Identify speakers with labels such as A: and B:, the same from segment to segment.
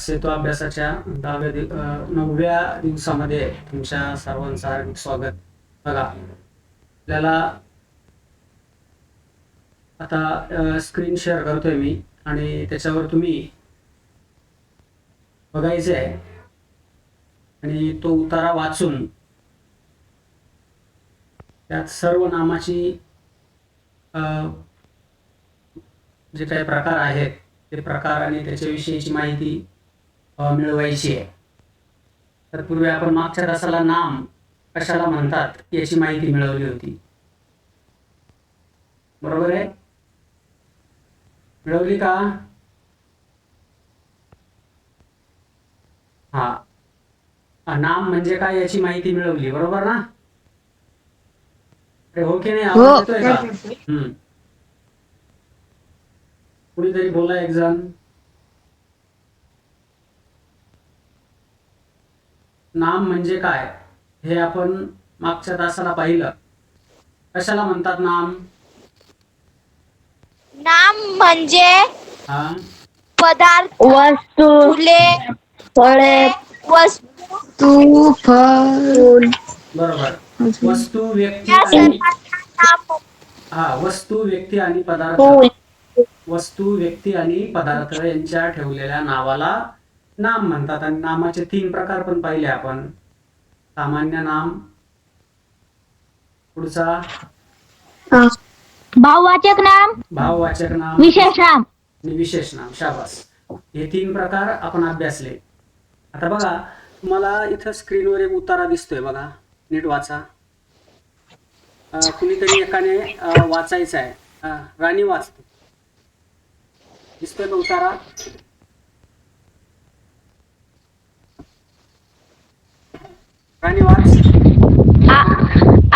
A: सेतू अभ्यासाच्या दहाव्या दि नवव्या दिवसामध्ये तुमच्या सर्वांचं हार्दिक स्वागत. बघा आपल्याला आता स्क्रीन शेअर करतोय मी आणि त्याच्यावर तुम्ही बघायचे आहे. आणि तो उतारा वाचून त्यात सर्व नामाची जे काही प्रकार आहेत ते प्रकार आणि त्याच्याविषयीची माहिती मिळवायची आहे. तर पूर्वी आपण मागच्या तासाला नाम कशाला म्हणतात याची माहिती मिळवली होती. बरोबर आहे? मिळवली का? हा. नाम म्हणजे काय याची माहिती मिळवली बरोबर ना? अरे हो की नाही? आवाज येतोय का? हम्म. कुणीतरी बोला एक जण. नाम म्हणजे काय? हे आपण मागच्या तासाला पाहिलं. कशाला म्हणतात नाम?
B: नाम म्हणजे
A: हा?
B: पदार्थ
C: वस्तू
B: फुले
C: फळे.
B: वस्तू
C: तू फळ
A: बरोबर वस्तू व्यक्ती
B: या
A: आणि
B: सर्वांना नाम
A: हा वस्तू व्यक्ती आणि पदार्थ.
C: फूल
A: वस्तू व्यक्ती आणि पदार्थ यांच्या ठेवलेल्या नावाला नाम म्हणतात आणि नामाचे तीन प्रकार पण पाहिले आपण. सामान्य नाम पुढचा.
C: भाववाचक नाम
A: भाववाचक नाम.
C: विशेष नाम.
A: आणि विशेष नाम शाबास. हे तीन प्रकार आपण अभ्यासले. आता बघा तुम्हाला इथं स्क्रीनवर एक उतारा दिसतोय बघा. नीट वाचा. कुणीतरी एकाने वाचायचं आहे राणी वाचते. दिसतोय का उतारा राणी वाच
C: आ-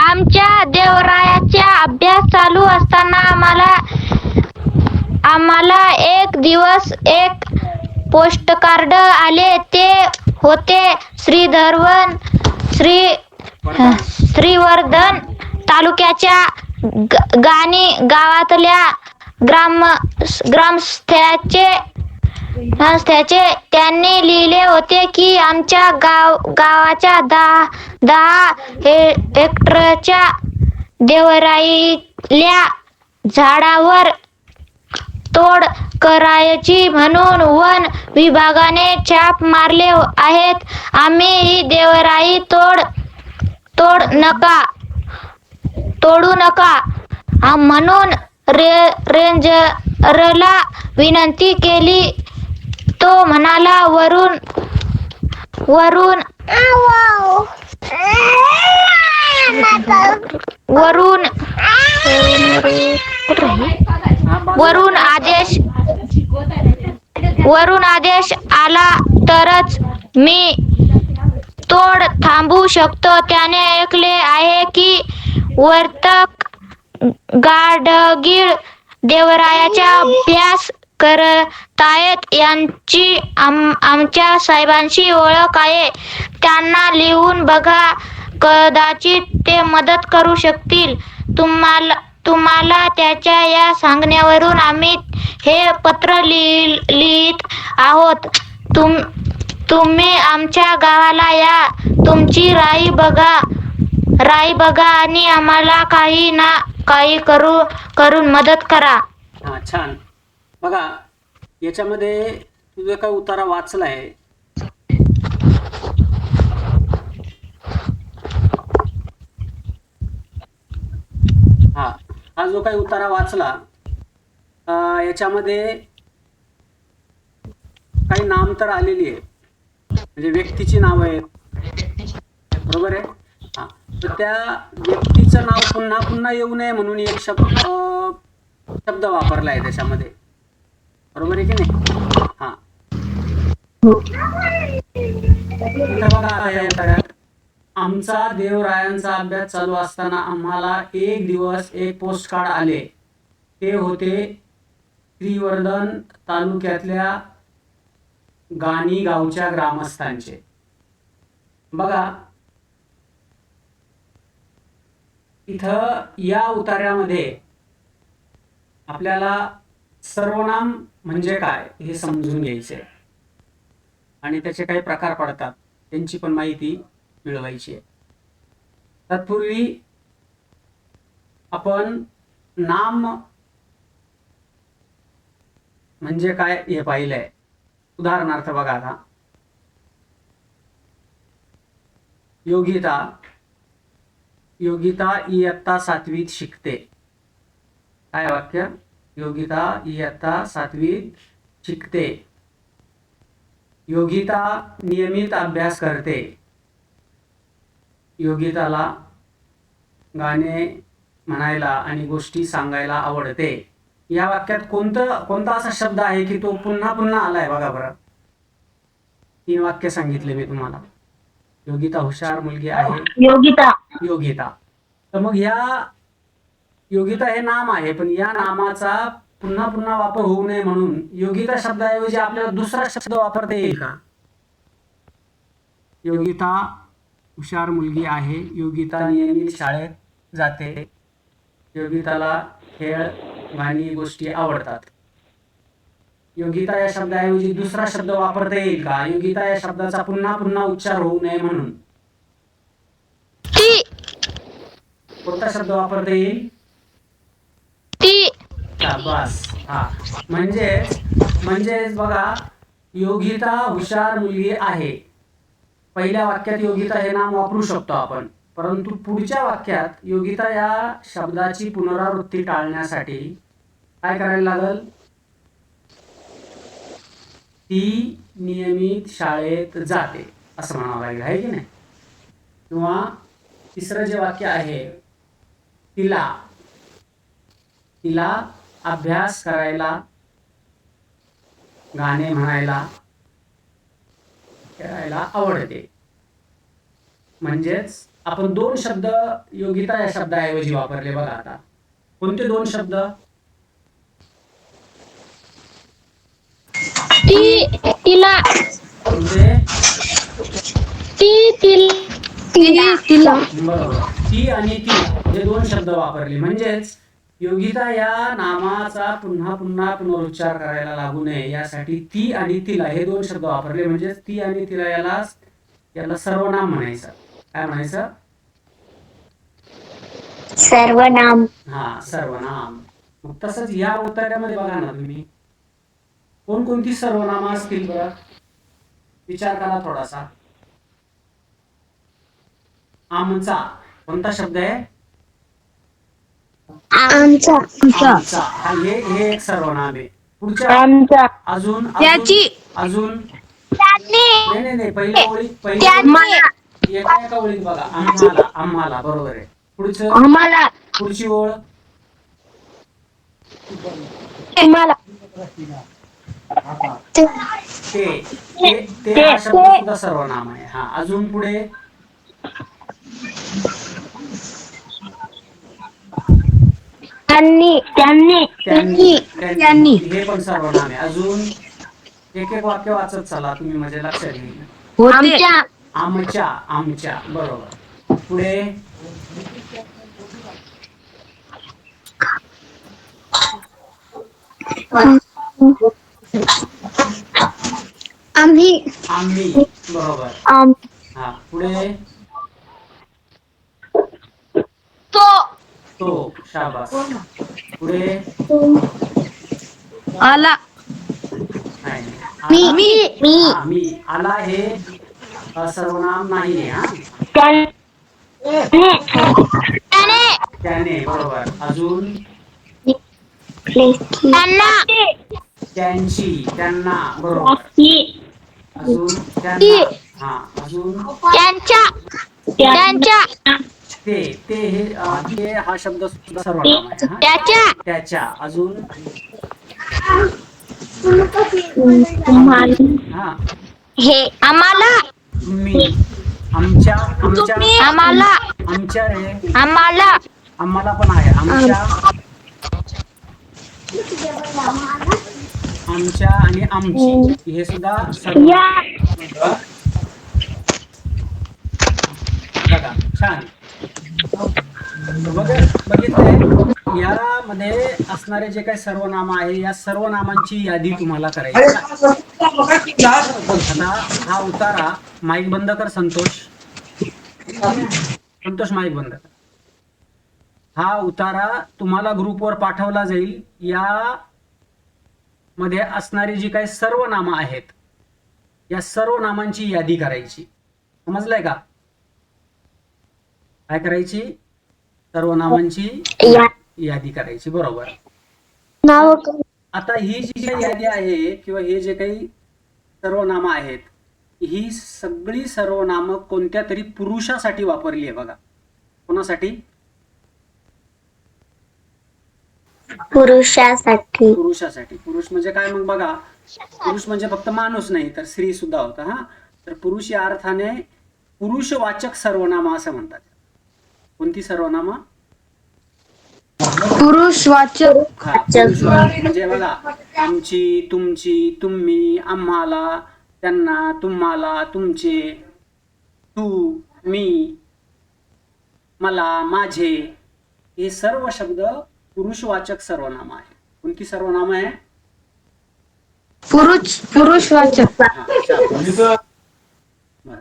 C: आमच्या देवरायाचा अभ्यास चालू असताना आम्हाला आम्हाला एक दिवस एक पोस्ट कार्ड आले ते होते श्रीधरवन श्री. श्रीवर्धन तालुक्याच्या गाणी गावातल्या ग्राम ग्रामस्थाचे त्याचे त्यांनी लिहिले होते की आमच्या गाव गावाच्या दहा दहा हे- हेक्टरच्या देवराईल्या झाडावर तोड करायची म्हणून वन विभागाने छाप मारले आहेत. आम्ही ही देवराई तोड तोड नका तोडू नका. म्हणून रे रेंजरला विनंती केली. तो म्हणाला वरून वरून वरून वरून आदेश वरून आदेश आला तरच मी तोड थांबू शकतो. त्याने ऐकले आहे की वर्तक गाडगीळ देवरायाचा अभ्यास कर तायत यांची आम आमच्या साहेबांशी ओळख आहे. त्यांना लिहून बघा. कदाचित ते मदत करू शकतील. तुम्हाला तुम्हाला त्याच्या या सांगण्यावरून आम्ही हे पत्र लिहित आहोत. तुम तुम्ही आमच्या गावाला या. तुमची राई बघा. राई बघा आणि आम्हाला काही ना काही करू करून मदत करा.
A: छान. बघा याच्यामध्ये तुझा काय उतारा वाचलाय हा हा जो काही उतारा वाचला याच्यामध्ये काही नाम तर आलेली आहे म्हणजे व्यक्तीची नाव आहेत. बरोबर आहे? हा तर त्या व्यक्तीचं नाव पुन्हा पुन्हा येऊ नये म्हणून एक शब्द शब्द वापरला आहे त्याच्यामध्ये. बरोबर आहे की नाही? हा. आमचा देवरायांचा अभ्यास चालू असताना आम्हाला एक दिवस एक पोस्ट कार्ड आले. ते होते श्रीवर्धन तालुक्यातल्या गाणी गावच्या ग्रामस्थांचे. बघा. इथं या उतार्यामध्ये आपल्याला सर्वनाम म्हणजे काय हे समजून घ्यायचे. आणि त्याचे काही प्रकार पडतात त्यांची पण माहिती मिळवायची आहे. तत्पूर्वी आपण नाम म्हणजे काय हे पाहिलंय. उदाहरणार्थ बघा आता. योगिता योगिता इयत्ता सातवीत शिकते. काय वाक्य? योगिता इयत्ता सातवीत शिकते. योगिता नियमित अभ्यास करते. योगिताला गाणे म्हणायला आणि गोष्टी सांगायला आवडते. या वाक्यात कोणतं कोणता असा शब्द आहे की तो पुन्हा पुन्हा आलाय बघा बरं. तीन वाक्य सांगितले मी तुम्हाला. योगिता हुशार मुलगी आहे.
C: योगिता.
A: योगिता. तर मग या योगिता हे नाम आहे पण या नामाचा पुन्हा पुन्हा वापर होऊ नये म्हणून योगिता शब्दाऐवजी आपल्याला दुसरा शब्द वापरता येईल का? योगिता हुशार मुलगी आहे योगिता नियमित शाळेत जाते. योगिताला खेळ गाणी गोष्टी आवडतात. योगिता या शब्दाऐवजी दुसरा शब्द वापरता येईल का? योगिता या शब्दाचा पुन्हा पुन्हा उच्चार होऊ नये म्हणून.
C: ती
A: कोणता शब्द वापरता येईल? बस. हा. म्हणजेच म्हणजेच बघा योगिता हुशार मुलगी आहे. पहिल्या वाक्यात योगिता हे नाम वापरू शकतो आपण. परंतु पुढच्या वाक्यात योगिता या शब्दाची पुनरावृत्ती टाळण्यासाठी काय करायला लागल? ती नियमित शाळेत जाते. असं म्हणावं लागेल आहे की नाही? किंवा तिसरं जे वाक्य आहे तिला. तिला अभ्यास करायला गाणे म्हणायला खेळायला आवडते. म्हणजेच आपण दोन शब्द योगिता या शब्दाऐवजी वापरले बघा आता. कोणते दोन शब्द?
C: ती तिला. ती तिला ती
A: आणि ती हे दोन शब्द वापरले. म्हणजेच योगिता या नामाचा पुन्हा पुन्हा पुनरुच्चार करायला लागू नये. यासाठी ती आणि तिला हे दोन शब्द वापरले म्हणजेच ती आणि तिला याला याला सर्वनाम म्हणायचं. काय म्हणायचं?
B: सर्वनाम
A: हा सर्वनाम मग तसंच या उतार्यामध्ये बघा ना तुम्ही. कोणकोणती सर्वनामं असतील बरं? विचार करा थोडासा. आमचा कोणता शब्द आहे?
B: आमचा.
A: आमचा. हा हे हे एक सर्वनाम आहे पुढच्या
C: आमचा.
A: अजून अजून-
C: त्याची.
A: अजून. नाही नाही नाही. पहिल्या ओळी पहिल्या एका एका ओळीत बघा. आम्हाला आम्हाला. बरोबर आहे. पुढचं.
C: आम्हाला.
A: पुढची ओळ.
C: आम्हाला.
A: ते हा सर्वनाम आहे. हा अजून पुढे.
C: त्यांनी त्यांनी
A: त्यांनी त्यांनी हे पण सर्वनाम. आहे अजून एक एक वाक्य वाचत चला तुम्ही म्हणजे लक्षात घेईल
C: आमच्या
A: आमच्या आमच्या बरोबर. पुढे.
B: आम्ही
A: आम्ही बरोबर.
B: आम
A: हा पुढे
B: तो
A: तो शाबास. पुढे?
C: आला.
A: नाही,
B: मी
A: आला-
B: मी मी.
A: हा, मी. आला हे अ, सर्वनाम नाही हा?
C: त्याने.
A: त्याने. बरोबर. अजून?
C: त्यांना.
A: त्यांची त्यांना बरोबर. अजून? त्यांना. हा अजून?
C: त्यांच्या. त्यांच्या.
A: ते ते हे अ, ते हा शब्द सुद्धा सर्वनाम आहे हा?
C: त्याच्या.
A: त्याच्या अजून हा.
C: हे आम्हाला
A: तुम्ही आमच्या आमच्या
C: आम्हाला
A: आमच्या रे
C: आम्हाला
A: आम्हाला पण आहे. आमच्या आमच्या आणि आमची. हे सुद्धा सर्व बघा छान. बघितलंय यामध्ये असणारे जे काही सर्वनाम आहे या सर्व नामांची यादी तुम्हाला करायची आता हा उतारा. माईक बंद कर संतोष. संतोष माईक बंद कर. हा उतारा तुम्हाला ग्रुपवर पाठवला जाईल. या मध्ये असणारी जी काही सर्व नामं आहेत या सर्व नामांची यादी करायची. समजलंय का? काय करायची? सर्व नामांची
B: या
A: यादी करायची बरोबर.
B: नाव
A: आता ही जी काही यादी आहे किंवा हे जे काही सर्वनामं आहेत ही सगळी सर्वनामं कोणत्या तरी पुरुषासाठी वापरली आहे बघा. कोणासाठी?
B: पुरुषासाठी.
A: पुरुषासाठी. पुरुष म्हणजे काय मग बघा. पुरुष म्हणजे फक्त माणूस नाही तर स्त्री सुद्धा होता हा. तर पुरुष या अर्थाने पुरुषवाचक सर्वनामा असं म्हणतात. कोणती सर्वनामा?
D: पुरुषवाचक
A: हा, पुरुषवाचक म्हणजे बघा आमची तुमची तुम्ही आम्हाला त्यांना तुम्हाला तुमचे तू मी मला माझे हे सर्व शब्द पुरुषवाचक सर्वनाम आहे. कोणती सर्वनाम आहे?
D: पुरुष पुरुषवाचक
A: हा. बरं.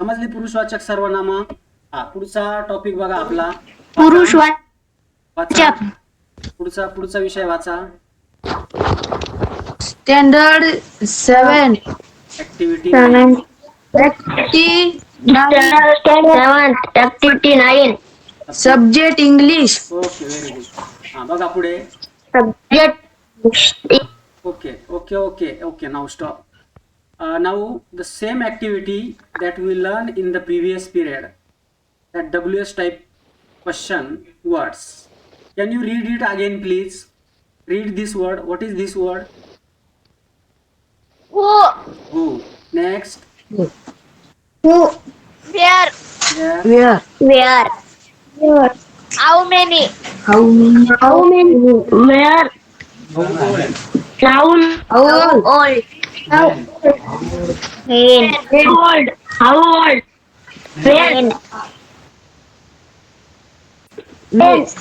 A: समजली पुरुषवाचक सर्वनाम? हा पुढचा टॉपिक बघा आपला.
C: पुरुषवाचक
A: वाचा पुढचा पुढचा विषय वाचा.
D: Standard seven
A: activity
B: seven activity nine
D: subject English
A: okay very good हा बघा पुढे.
B: Subject
A: okay, okay, okay. Now stop. Uh, now the same activity that we learned in the previous period, that WS type question words. Can you read it again, please? Read this word. What is this word?
C: Who?
A: Who? Next. Go.
B: Who?
C: Where?
A: Where?
D: Where?
B: Where?
C: How many?
D: How many?
B: How many? Where?
A: How old?
B: How
D: old?
B: How old?
A: How
B: old? How old? How old? When? When?
A: Next.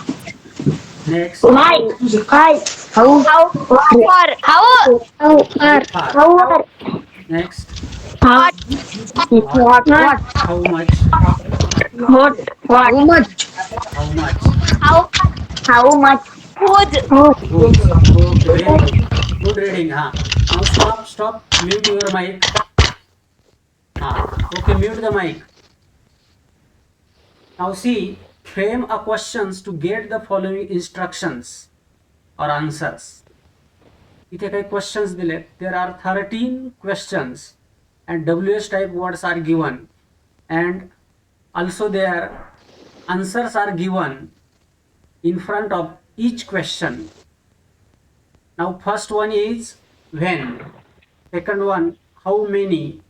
B: Next. Right.
D: Right.
B: How
C: far? How
B: How far? How far?
A: Next.
B: How what? What?
A: How much?
B: What? What?
D: How much?
A: How much?
C: How
B: how much?
A: Good. Good. Good. Good reading. Huh? Now stop. Stop. Mute your mic. Ah. Okay. Mute the mic. Now see frame a questions to get the following instructions or answers. इथे काही questions दिलेत. There are 13 questions and WH type words are given and also their answers are given in front of each question. Now, first one is when, second one, how many,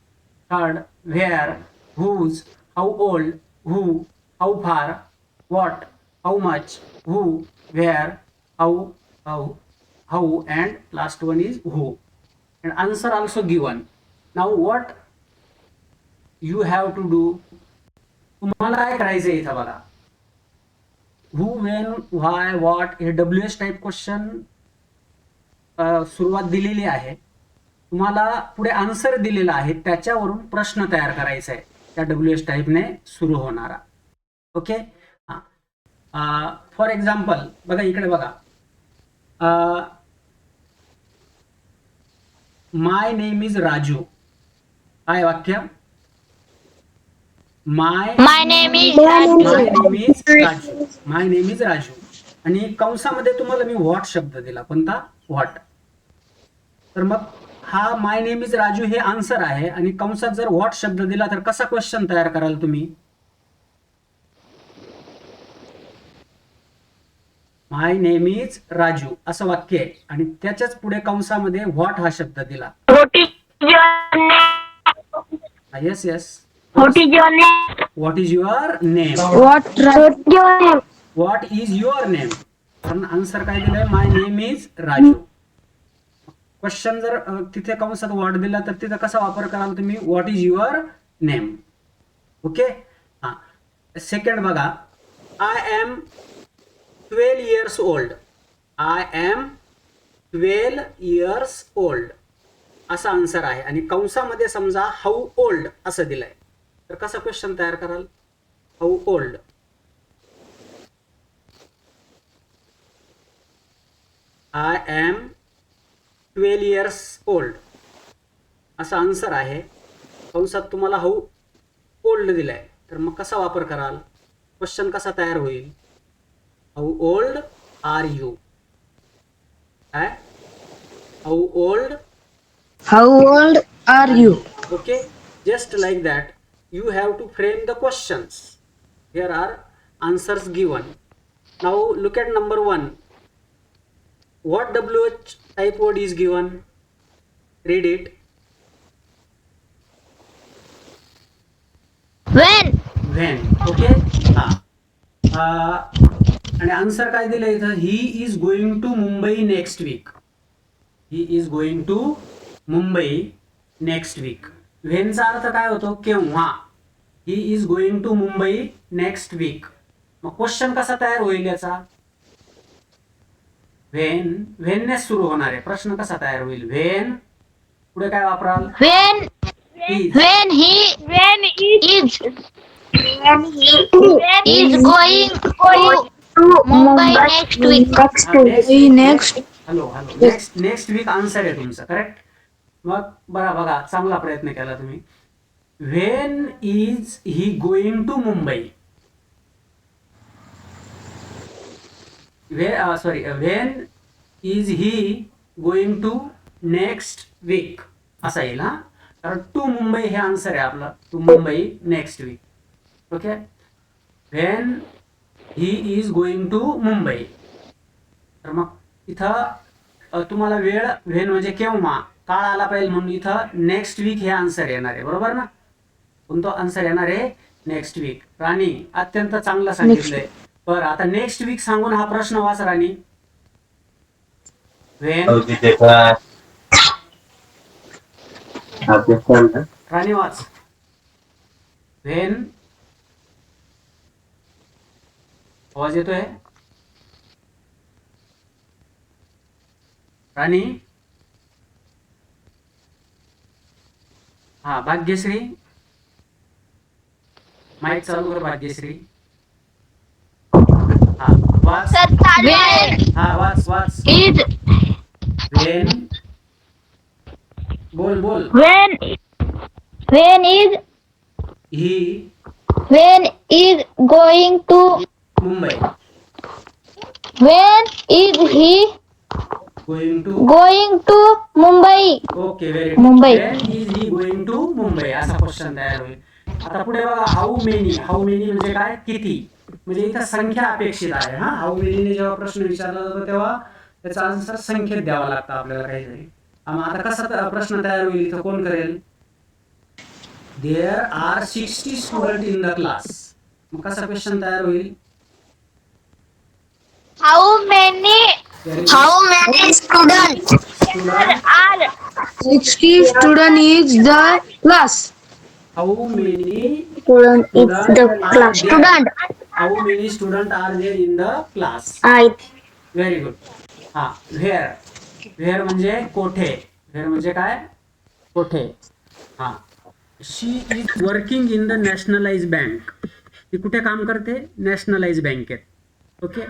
A: third, where, whose, how old, who, how far, what, how much, who, where, how, how, how, and last one is who. And answer also given. Now, what you have to do? तुम्हाला काय करायचं इथं बघा who when why what हे W S type question सुरुवात दिलेली आहे तुम्हाला पुढे आन्सर दिलेला आहे त्याच्यावरून प्रश्न तयार करायचा आहे त्या डब्ल्यू एस टाईपने सुरू होणारा ओके फॉर एक्झाम्पल बघा इकडे बघा. माय नेम इज राजू काय वाक्य? My
C: my name is
A: Raju my name is Raju आणि कंसामध्ये तुम्हाला मी व्हॉट शब्द दिला. कोणता? व्हॉट तर मग हा माय नेम इज राजू हे आन्सर आहे. आणि कंसात जर व्हॉट शब्द दिला तर कसा क्वेश्चन तयार कराल तुम्ही? माय नेम इज राजू असं वाक्य आहे. आणि त्याच्याच पुढे कंसामध्ये व्हॉट हा शब्द दिला. Yes yes
B: what is your name what is your name
A: कारण आन्सर काय दिलंय? My name is Raju question जर तिथे कंसात व्हॉट दिला तर तिथं कसा वापर कराल तुम्ही? What is your name okay हा सेकंड बघा. I am twelve years old I am twelve years old असा आन्सर आहे. आणि कंसामध्ये समजा हाऊ ओल्ड असं दिलंय. तर कसा क्वेश्चन तयार कराल? How old I am twelve years old असा आन्सर आहे. कंसात तुम्हाला हाऊ ओल्ड दिलाय. तर मग कसा वापर कराल? क्वेश्चन कसा तयार होईल? How old are you? Eh? How old?
D: How old are you?
A: Okay, just like that, you have to frame the questions. Here are answers given. Now look at number one. What WH type word is given? Read it.
C: When?
A: When. Okay. Ah. Uh, आणि answer काय दिलं इथं? He is going to Mumbai next week he is going to Mumbai next week व्हेनचा अर्थ काय होतो? केव्हा? He is going to Mumbai next week मग question कसा तयार होईल याचा? व्हेन व्हेननेच सुरू होणार आहे. प्रश्न कसा तयार होईल? व्हेन पुढे काय वापराल?
C: When
A: इज
C: when he when is is going to Mumbai next week.
B: Next week.
D: Hey, next.
A: Hello hello next next week answer आहे तुमचं करेक्ट मग बघा बघा. चांगला प्रयत्न केला तुम्ही. When is he going to Mumbai sorry when is he going to next week असा येईल हा? कारण टू मुंबई हे आन्सर आहे आपलं. To Mumbai next week okay when he is going to Mumbai तर मग इथं तुम्हाला वेळ व्हेन म्हणजे केव्हा? काळ आला पाहिजे म्हणून इथं नेक्स्ट वीक हे आन्सर येणार आहे. बरोबर ना? कोणतं आन्सर येणार आहे? नेक्स्ट वीक राणी अत्यंत चांगलं सांगितलंय. बरं आता नेक्स्ट वीक सांगून हा प्रश्न वाच राणी.
E: चालला
A: राणी वाच. व्हेन आवाज येतोय? राणी? हा भाग्यश्री. माईक चालू कर भाग्यश्री. हा वाच हा वाच व्हेन बोल बोल.
C: When when is
A: he
C: when is going to
A: Mumbai.
C: When is he
A: going to
C: going to Mumbai?
A: Okay very
C: Mumbai.
A: Is he going to Mumbai असा क्वेश्चन तयार होईल. आता पुढे बघा हाऊ मेनी हाऊ मेनी म्हणजे काय? किती? म्हणजे इथं संख्या अपेक्षित आहे हा? हाऊ मेनीने जेव्हा प्रश्न विचारला जातो तेव्हा त्याचा आन्सर संख्येत द्यावा लागतं आपल्याला काहीतरी. आता कसा त- प्रश्न तयार होईल इथं? कोण करेल? There are sixty student in the class मग कसा क्वेश्चन तयार होईल?
C: How many? How many students?
A: Student
C: are
D: 60 student is the class.
A: How many
B: Student is the class.
C: student.
A: How many student are there in the class
B: I.
A: Very good हा where where म्हणजे कोठे? Where म्हणजे काय? कोठे? हा. She is working in the nationalise bank ती कुठे काम करते? नॅशनलाइज बँकेत okay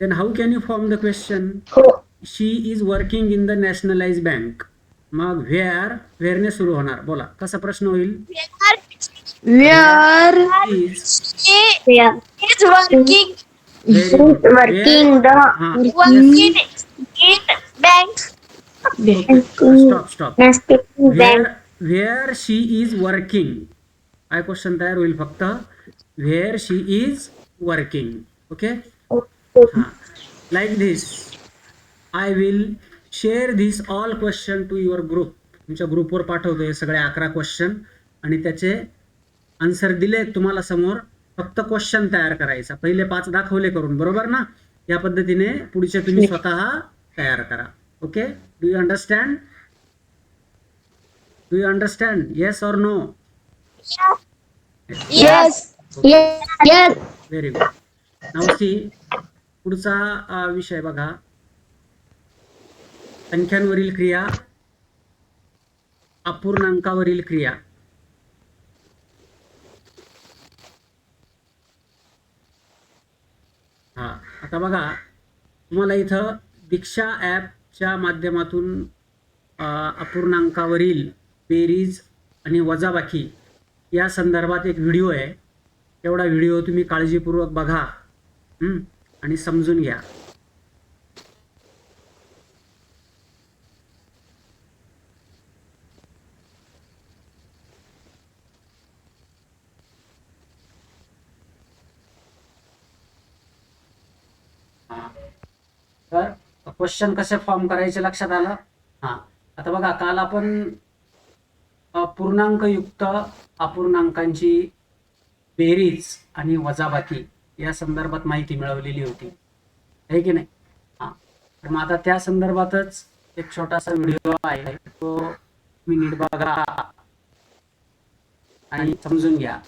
A: Then how can you form the question she is working in the nationalise bank मग व्हेअर व्हेअरने सुरू होणार बोला कसा प्रश्न होईल
D: Where
A: is
B: yeah.
C: is working
A: very good
B: working the
A: हा
C: working in bank
A: stop stop
B: next bank.
A: Where where she is working काय क्वेश्चन तयार होईल फक्त where she is working okay हां. Like this I will share this all question to your group तुमच्या ग्रुपवर पाठवतो हे सगळे अकरा क्वेश्चन आणि त्याचे आन्सर दिले तुम्हाला समोर. फक्त क्वेश्चन तयार करायचा. पहिले पाच दाखवले करून. बरोबर ना? या पद्धतीने पुढचे तुम्ही स्वतः तयार करा. Okay do you understand do you understand yes or no
C: yes.
A: Very good नावसी पुढचा विषय बघा. संख्यांवरील क्रिया अपूर्णांकावरील क्रिया. हा आता बघा. तुम्हाला इथं दीक्षा ॲपच्या माध्यमातून अपूर्णांकावरील बेरीज आणि वजाबाकी या संदर्भात एक व्हिडिओ आहे. तेवढा व्हिडिओ तुम्ही काळजीपूर्वक बघा. आणि समजून घ्या हा. तर क्वेश्चन कसे फॉर्म करायचे लक्षात आलं हां आता बघा काल आपण पूर्णांकयुक्त अपूर्णांकांची बेरीज आणि वजाबाकी या संदर्भात माहिती मिळवलेली होती. आहे की नाही? हां. तर मग आता त्या संदर्भातच एक छोटासा व्हिडिओ आहे. तो मी नीट बघा आणि समजून घ्या.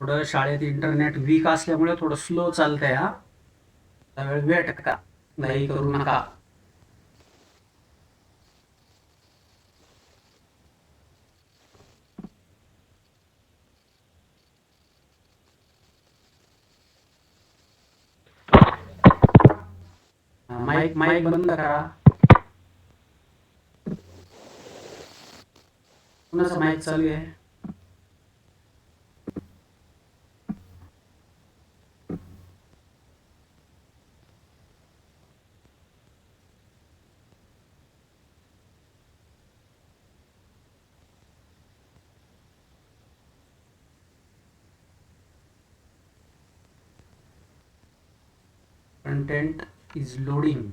A: थोडं शाळेत इंटरनेट वीक असल्यामुळे थोडं स्लो चालतंय हा. त्यावेळी वेळ टक्का नाही करू नका. माईक माईक बंद करा. पुन्हा माईक चालू आहे? Content is loading.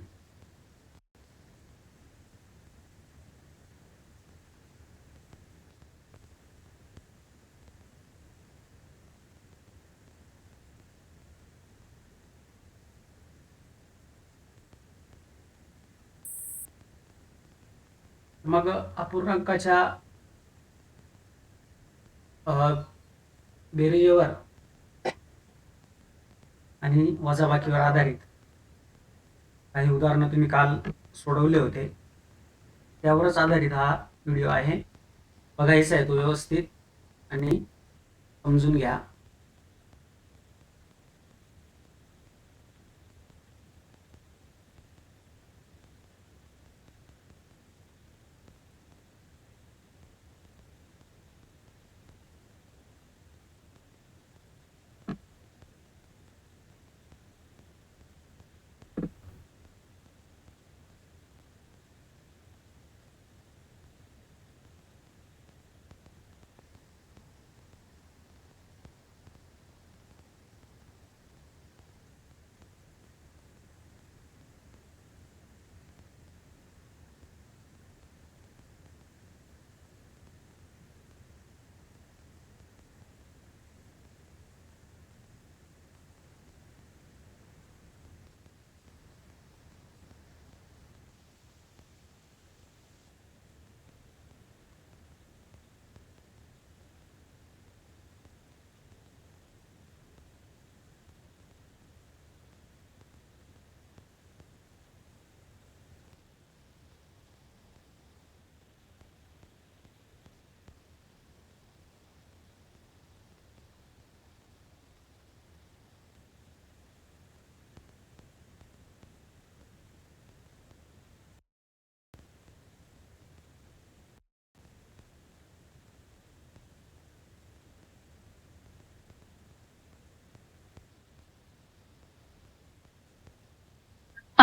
A: मग अपूर्णांकाच्या अ, बेरीजेवर आणि वजाबाकीवर आधारित काही उदाहरणं तुम्ही काल सोडवले होते. त्यावरच आधारित हा व्हिडिओ आहे. बघायचा आहे तो व्यवस्थित आणि समजून घ्या.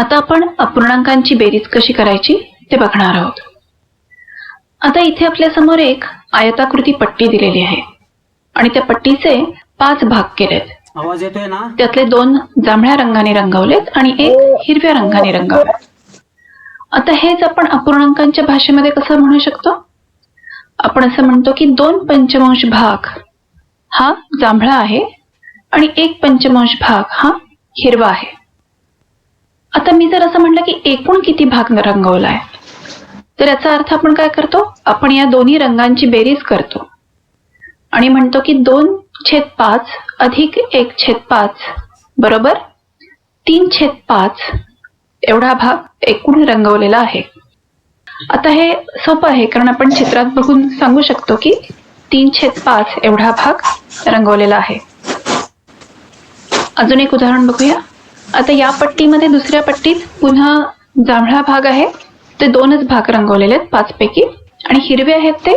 F: आता आपण अपूर्णांकांची बेरीज कशी करायची ते बघणार आहोत. आता इथे आपल्यासमोर एक आयताकृती पट्टी दिलेली आहे. आणि त्या पट्टीचे पाच भाग केलेत.
A: आवाज येतोय ना?
F: त्यातले दोन जांभळ्या रंगाने रंगवलेत आणि एक हिरव्या रंगाने रंगवलेत. आता हेच आपण अपूर्णांकांच्या भाषेमध्ये कसं म्हणू शकतो? आपण असं म्हणतो की दोन पंचमांश भाग हा जांभळा आहे आणि एक पंचमांश भाग हा हिरवा आहे. आता मी जर असं म्हटलं की एकूण किती भाग रंगवलाय तर याचा अर्थ आपण काय करतो? आपण या दोन्ही रंगांची बेरीज करतो. आणि म्हणतो की दोन छेद पाच अधिक एक छेद पाच बरोबर? तीन छेद पाच एवढा भाग एकूण रंगवलेला आहे. आता हे सोपं आहे कारण आपण चित्रात बघून सांगू शकतो की तीन छेद पाच एवढा भाग रंगवलेला आहे. अजून एक उदाहरण बघूया. आता या पट्टीमध्ये दुसऱ्या पट्टीत पुन्हा जांभळा भाग आहे. ते दोनच भाग रंगवलेले आहेत पाच पैकी आणि हिरवे आहेत ते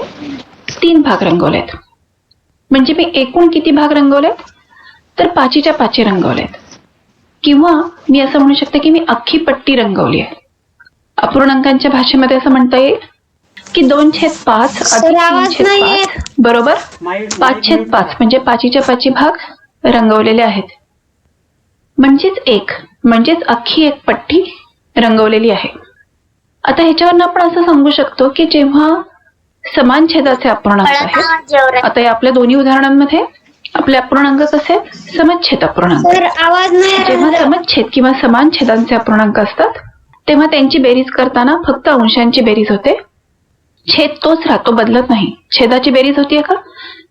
F: तीन भाग रंगवलेत म्हणजे मी एकूण किती भाग रंगवलेत तर पाचीच्या पाची रंगवलेत किंवा मी असं म्हणू शकते की मी अख्खी पट्टी रंगवली आहे. अपूर्णांकांच्या भाषेमध्ये असं म्हणता येईल की दोन छेद पाच बरोबर? पाच छेद पाच म्हणजे पाचीच्या पाची भाग रंगवलेले आहेत. म्हणजेच एक म्हणजेच अख्खी एक पट्टी रंगवलेली आहे. आता ह्याच्यावरनं आपण असं सांगू शकतो की जेव्हा समान छेदाचे अपूर्णांक आहेत आता या आपल्या दोन्ही उदाहरणांमध्ये आपले अपूर्णांक कसे? समच्छेद अपूर्णांक जेव्हा समच्छेद किंवा समान छेदांचे अपूर्णांक असतात तेव्हा त्यांची बेरीज करताना फक्त अंशांची बेरीज होते. छेद तोच राहतो बदलत नाही. छेदाची बेरीज होतीये का?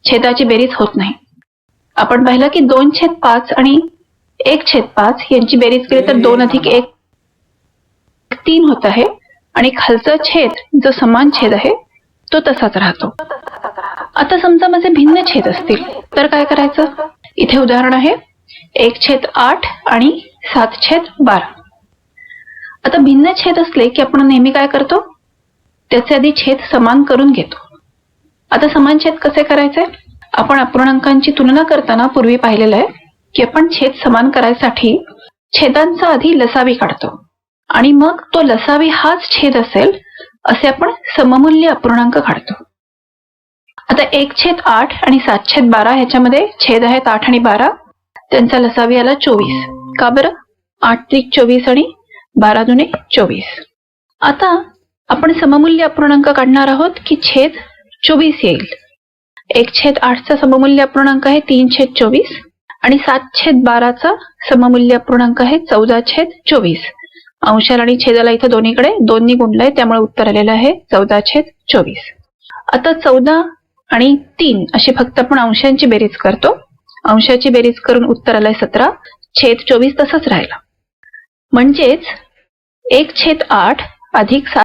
F: छेदाची बेरीज होत नाही. आपण पाहिलं की दोन छेद पाच आणि एक छेद पाच यांची बेरीज केली तर दोन अधिक एक. तीन होत आहे. आणि खालचा छेद जो समान छेद आहे तो तसाच राहतो. आता समजा माझे भिन्न छेद असतील तर काय करायचं? इथे उदाहरण आहे. एक छेद आठ आणि सात छेद बारा. आता भिन्न छेद असले की आपण नेहमी काय करतो? त्याचे आधी छेद समान करून घेतो. आता समान छेद कसे करायचे? आपण अपूर्णांकांची तुलना करताना पूर्वी पाहिलेलं आहे. की आपण छेद समान करायसाठी छेदांचा आधी लसावी काढतो. आणि मग तो लसावी हाच छेद असेल असे आपण सममूल्य अपूर्णांक काढतो. आता एक छेद आठ आणि सात छेद बारा ह्याच्यामध्ये छेद आहेत आठ आणि बारा. त्यांचा लसावी आला चोवीस. का बरं? आठ त्रिक चोवीस आणि बारा दुने चोवीस. आता आपण सममूल्य अपूर्णांक काढणार आहोत की छेद चोवीस येईल. एक छेद आठचा सममूल्य अपूर्णांक आहे तीन छेद चोवीस. आणि सात छेद बाराचा सममूल्य पूर्णांक आहे चौदा छेद चोवीस. अंशाला आणि छेदाला इथं दोन्हीकडे दोन्ही गुणलंय त्यामुळे उत्तर आलेलं आहे चौदा छेद चोवीस. आता चौदा आणि तीन अशी फक्त आपण अंशांची बेरीज करतो. अंशाची बेरीज करून उत्तर आलंय सतरा छेद चोवीस तसंच राहिला. म्हणजेच एक छेद आठ अधिक सात